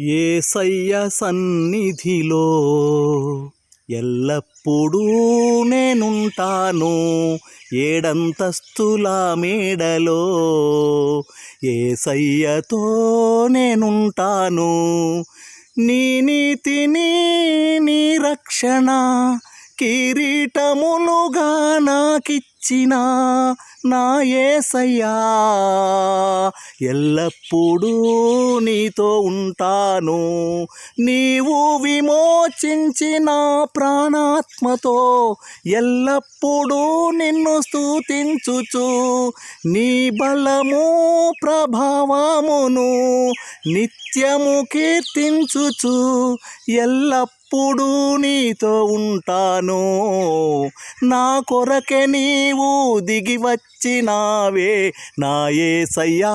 ఏసయ్య సన్నిధిలో ఎల్లప్పుడూ నేనుంటాను ఏడంతస్తుల మేడలో. ఏసయ్యతో నేనుంటాను నీ నీతిని నీ రక్షణ కిరీటములుగా నాకిచ్చిన నా ఏసయ్యా. ఎల్లప్పుడూ నీతో ఉంటాను. నీవు విమోచించిన ప్రాణాత్మతో ఎల్లప్పుడూ నిన్ను స్తుతించుచు. నీ బలము ప్రభావమును నిత్యము కీర్తించుచు. ఎల్లప్పుడూ నీతో ఉంటాను. నా కొరకే నీవు దిగి వచ్చినావే నా ఏసయ్యా.